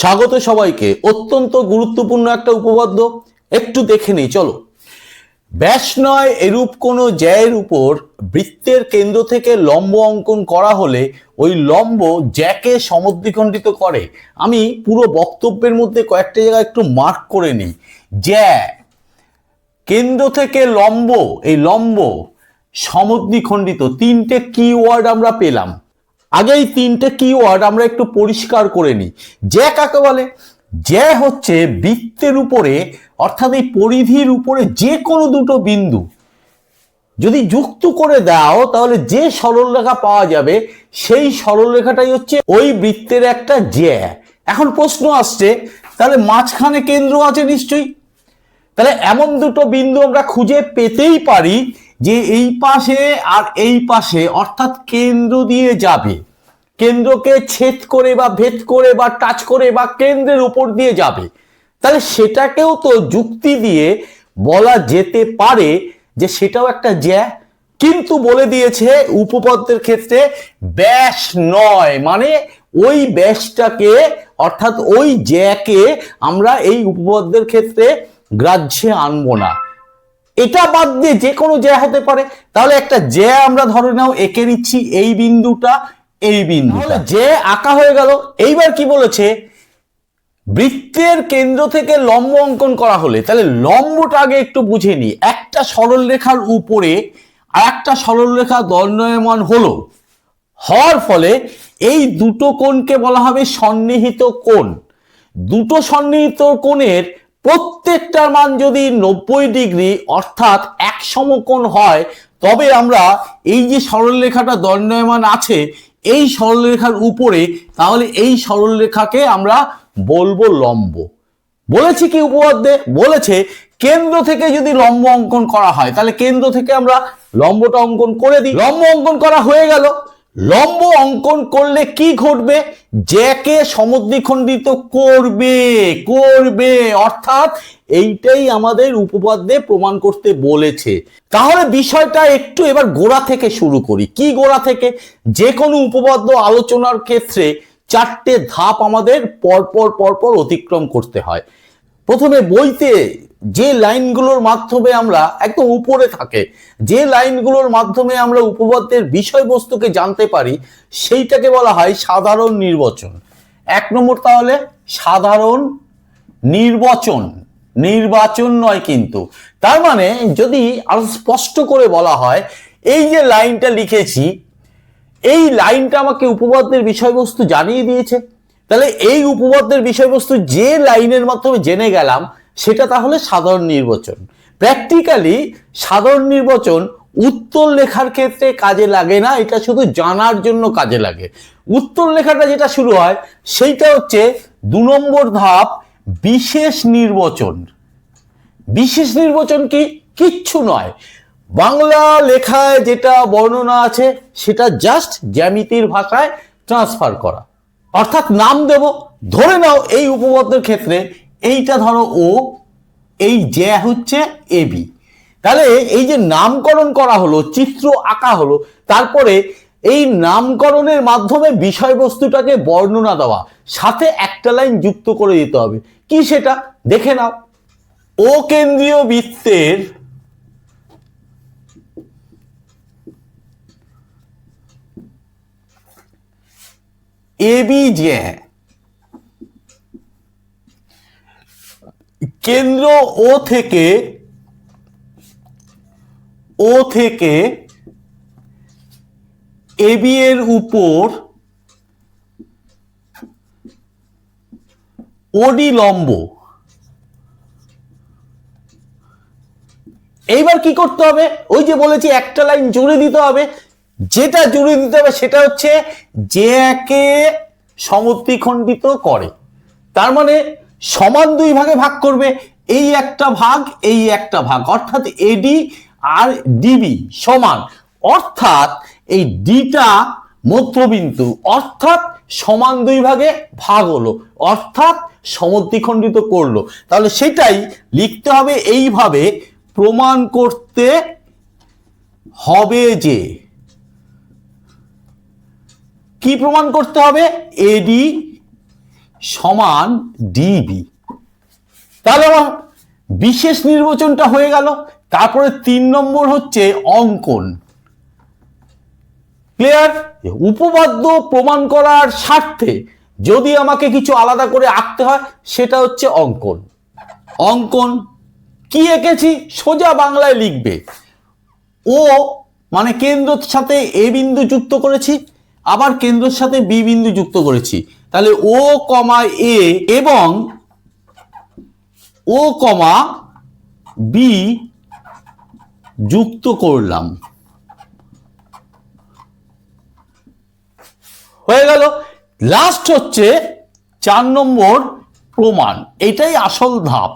স্বাগত সবাইকে। অত্যন্ত গুরুত্বপূর্ণ একটা উপপাদ্য। একটু দেখে নিই, চলো। ব্যাস নয় এরূপ কোনো জ্যায়ের উপর বৃত্তের কেন্দ্র থেকে লম্ব অঙ্কন করা হলে ওই লম্ব জ্যাকে সমদ্বিখণ্ডিত করে। আমি পুরো বক্তব্যের মধ্যে কয়েকটা জায়গায় একটু মার্ক করে নিই। জ্যা, কেন্দ্র থেকে লম্ব, এই লম্ব সমদ্বিখণ্ডিত, তিনটে কিওয়ার্ড আমরা পেলাম। আগে এই তিনটে কিওয়ার্ড আমরা একটু পরিষ্কার করে নিই। জ্যা কাকে বলে? জ্যা হচ্ছে বৃত্তের উপরে, অর্থাৎ এই পরিধির উপরে যে কোনো দুটো বিন্দু। যদি যুক্ত করে দাও, তাহলে যে সরলরেখা পাওয়া যাবে, সেই সরলরেখাটাই হচ্ছে ওই বৃত্তের একটা জ্যা। এখন প্রশ্ন আসছে, তাহলে মাঝখানে কেন্দ্র আছে নিশ্চয়ই? তাহলে এমন দুটো বিন্দু আমরা খুঁজে পেতেই পারি যে এই পাশে আর এই পাশে, অর্থাৎ কেন্দ্র দিয়ে যাবে। কেন্দ্রকে ছেদ করে বা ভেদ করে বা টাচ করে বা কেন্দ্রের উপর দিয়ে যাবে। তাহলে সেটাকেও তো যুক্তি দিয়ে বলা যেতে পারে যে সেটাও একটা জ্যা। কিন্তু বলে দিয়েছে উপপাদ্যের ক্ষেত্রে ব্যাস নয়। মানে ওই ব্যাসটাকে, অর্থাৎ ওই জ্যাকে আমরা এই উপপাদ্যের ক্ষেত্রে গ্রাহ্যে আনব না। এটা বাদ দিয়ে যে কোনো জ্যা হতে পারে। তাহলে একটা জ্যা আমরা ধরে নাও এঁকে নিচ্ছি এই বিন্দুটা এই বিন্দুটা। যে আঁকা হয়ে গেল। এইবার কি বলেছে? বৃত্তের কেন্দ্র থেকে লম্ব অঙ্কন করা হলে তাহলে লম্বটা আগে একটু বুঝে নি। একটা সরল রেখার উপরে আর একটা সরল রেখা দণ্ডায়মান হলো। হওয়ার ফলে এই দুটো কোণকে বলা হবে সন্নিহিত কোণ। দুটো সন্নিহিত কোণের প্রত্যেকটার মান যদি নব্বই ডিগ্রি, অর্থাৎ এক সমকোণ হয়, তবে আমরা এই যে সরলরেখাটা দণ্ডায়মান আছে, এই সরলরেখার উপরে, তাহলে এই সরলরেখাকে আমরা বলব লম্ব। বলেছি কি উপপাদ্যে? বলেছে, কেন্দ্র থেকে যদি লম্ব অঙ্কন করা হয়, তাহলে কেন্দ্র থেকে আমরা লম্বটা অঙ্কন করে দিই। লম্ব অঙ্কন করা হয়ে গেল। লম্ব অঙ্কন করলে কি ঘটবে? জ্যাকে সমদ্বিখণ্ডিত করবে করবে। অর্থাৎ এইটাই আমাদের উপপাদ্যে প্রমাণ করতে বলেছে। তাহলে বিষয়টা একটু এবার গোড়া থেকে শুরু করি। কি গোড়া থেকে? যে কোনো উপপাদ্য আলোচনার ক্ষেত্রে চারটে ধাপ আমাদের পরপর পরপর অতিক্রম করতে হয়। প্রথমে বইতে যে লাইনগুলোর মাধ্যমে আমরা একদম উপরে থাকে, যে লাইনগুলোর মাধ্যমে আমরা উপপাদ্যের বিষয়বস্তুকে জানতে পারি, সেইটাকে বলা হয় সাধারণ নির্বাচন। এক নম্বর তাহলে, সাধারণ নির্বাচন। নির্বাচন নয় কিন্তু। তার মানে যদি আরও স্পষ্ট করে বলা হয়, এই যে লাইনটা লিখেছি, এই লাইনটা আমাকে উপপাদ্যের বিষয়বস্তু জানিয়ে দিয়েছে। তাহলে এই উপপাদ্যের বিষয়বস্তু যে লাইনের মাধ্যমে জেনে গেলাম সেটা তাহলে সাধারণ নির্বাচন। প্র্যাকটিক্যালি সাধারণ নির্বাচন উত্তর লেখার ক্ষেত্রে কাজে লাগে না, এটা শুধু জানার জন্য কাজে লাগে। উত্তর লেখাটা যেটা শুরু হয়, সেইটা হচ্ছে দু নম্বর ধাপ, বিশেষ নির্বাচন। বিশেষ নির্বাচন কি? কিচ্ছু নয়। বাংলা লেখায় যেটা বর্ণনা আছে, সেটা জাস্ট জ্যামিতির ভাষায় ট্রান্সফার করা। অর্থাৎ নাম দেব, ধরে নাও এই উপপাদ্যের ক্ষেত্রে এইটা ধরো ও, এই জ্যা হচ্ছে এ বি। তাহলে এই যে নামকরণ করা হলো, চিত্র আঁকা হলো, তারপরে এই নামকরণের মাধ্যমে বিষয়বস্তুটাকে বর্ণনা দেওয়া, সাথে একটা লাইন যুক্ত করে দিতে হবে। কি সেটা? দেখে নাও। ও কেন্দ্রীয় বৃত্তের এবি জ্যা কেন্দ্র ও থেকে ও থেকে এবি এর উপর ওডি লম্ব এইবার কি করতে হবে? ওই যে বলেছি, একটা লাইন জুড়ে দিতে হবে। যেটা জুড়ে দিতে হবে সেটা হচ্ছে যে একে সমদ্বিখণ্ডিত করে। তার মানে সমান দুই ভাগে ভাগ করবে, এই একটা ভাগ, এই একটা ভাগ, অর্থাৎ এডি আর ডিবি সমান। অর্থাৎ এই ডিটা মধ্যবিন্দু, অর্থাৎ সমান দুই ভাগে ভাগ হলো, অর্থাৎ সমদ্বিখণ্ডিত করল। তাহলে সেটাই লিখতে হবে এইভাবে, প্রমাণ করতে হবে যে, কি প্রমাণ করতে হবে? এডি সমান ডিবি তাহলে আমার বিশেষ নির্বাচনটা হয়ে গেল, তারপরে তিন নম্বর হচ্ছে অঙ্কন। ক্লিয়ার উপপাদ্য প্রমাণ করার স্বার্থে যদি আমাকে কিছু আলাদা করে আঁকতে হয়, সেটা হচ্ছে অঙ্কন। অঙ্কন কি এঁকেছি? সোজা বাংলায় লিখবে। ও মানে কেন্দ্রের সাথে এ বিন্দু যুক্ত করেছি, আবার কেন্দ্রের সাথে বি বিন্দু যুক্ত করেছি। তাহলে ও কমা এ এবং ও কমা বি যুক্ত করলাম। হয়ে গেল। লাস্ট হচ্ছে চার নম্বর প্রমাণ। এটাই আসল ধাপ।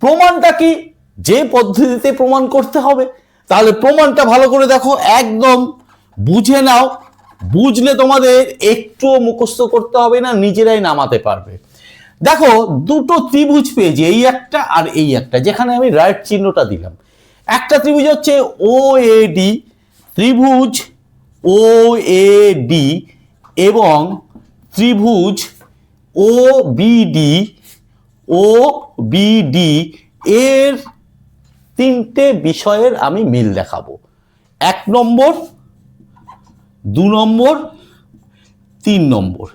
প্রমাণটা কি? যে পদ্ধতিতে প্রমাণ করতে হবে। তাহলে প্রমাণটা ভালো করে দেখো, একদম বুঝে নাও। বুঝলে তোমাদের একটু মুখস্থ করতে হবে না, নিজেরাই নামাতে পারবে। দেখো, দুটো ত্রিভুজ পেয়েছি, এই একটা আর এই একটা, যেখানে আমি রাইট চিহ্নটা দিলাম। একটা ত্রিভুজ হচ্ছে ও এ ডি ত্রিভুজ ও এ ডি এবং ত্রিভুজ ও বিডি ও বিডি এর তিনটে বিষয়ের আমি মিল দেখাবো। এক নম্বর দু নম্বর, তিন নম্বর।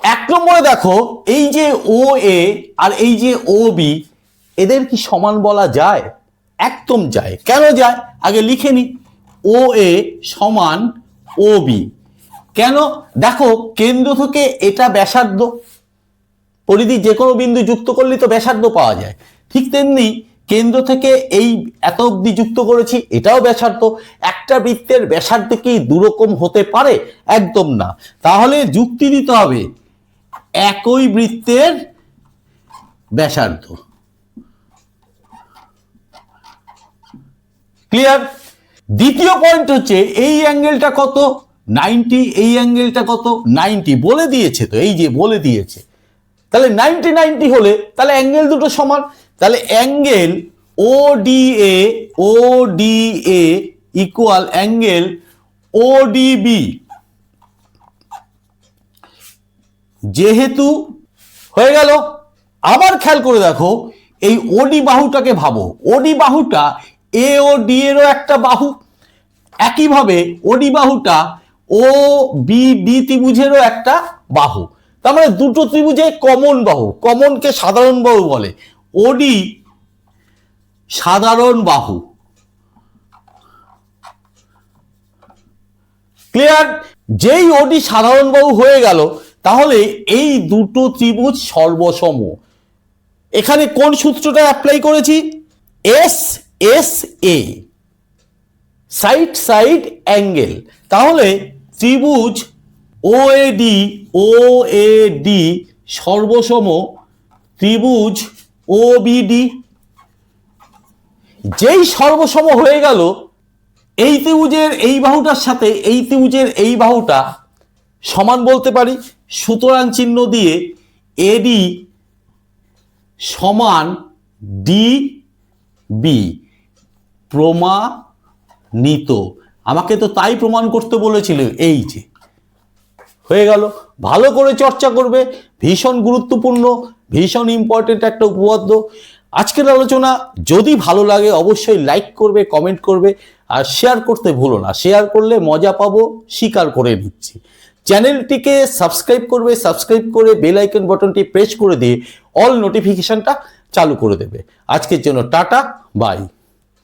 এক নম্বরে দেখো, এই যে ও এ আর এই যে ও বি এদের কি সমান বলা যায়? একদম যায়। কেন যায়? আগে লিখে নি। ও এ সমান ও বি কেন? দেখো, কেন্দ্র থেকে এটা ব্যাসার্ধ। পরিধি যে কোনো বিন্দু যুক্ত করলে তো ব্যাসার্ধ পাওয়া যায়। ঠিক তেমনি কেন্দ্র থেকে এই এত অবধি যুক্ত করেছি, এটাও ব্যাসার্ধ। একটা বৃত্তের ব্যাসার্ধ কি দুরকম হতে পারে? একদম না। তাহলে যুক্তি দিতে হবে, একই বৃত্তের ব্যাসার্ধ। ক্লিয়ার? দ্বিতীয় পয়েন্ট হচ্ছে, এই অ্যাঙ্গেলটা কত? নাইনটি, এই অ্যাঙ্গেলটা কত? নাইনটি। বলে দিয়েছে তো, এই যে বলে দিয়েছে। তাহলে নাইনটি নাইনটি হলে, তাহলে অ্যাঙ্গেল দুটো সমান। তাহলে angle O D A O D A equal angle O D B যেহেতু হয়ে গেল, আবার খেয়াল করে দেখো, এই ওডি বাহুটাকে ভাবো। ওডি বাহুটা এ ও ডি এরও একটা বাহু। একইভাবে ওডি বাহুটা ও বি ডি ত্রিভুজেরও একটা বাহু। তার মানে দুটো ত্রিভুজে কমন বাহু। কমনকে সাধারণ বাহু বলে। ওডি সাধারণ বাহু। ক্লিয়ার? যেই ওডি সাধারণ বাহু হয়ে গেল, তাহলে এই দুটো ত্রিভুজ সর্বসম। এখানে কোন সূত্রটা অ্যাপ্লাই করেছি? S S A side side angle তাহলে ত্রিভুজ ও A D O A D সর্বসম ত্রিভুজ ও বিডি যেই সর্বসম হয়ে গেল, এই ত্রিভুজের এই বাহুটার সাথে, এই ত্রিভুজের এই বাহুটা সমান বলতে পারি, সুতরাং চিহ্ন দিয়ে এডি সমান ডি বি প্রমাণিত। আমাকে তো তাই প্রমাণ করতে বলেছিল, এই যে। হয়ে গেল। ভালো করে চর্চা করবে, ভীষণ গুরুত্বপূর্ণ ভীষণ ইম্পর্টেন্ট একটা উপপাদ্য। আজকের আলোচনা যদি ভালো লাগে, অবশ্যই লাইক করবে কমেন্ট করবে, আর শেয়ার করতে ভুলো না। শেয়ার করলে মজা পাবো স্বীকার করে নিচ্ছি। চ্যানেলটিকে সাবস্ক্রাইব করবে সাবস্ক্রাইব করে বেল আইকন বাটনটি প্রেস করে দিয়ে অল নোটিফিকেশনটা চালু করে দেবে। আজকের জন্য টাটা বাই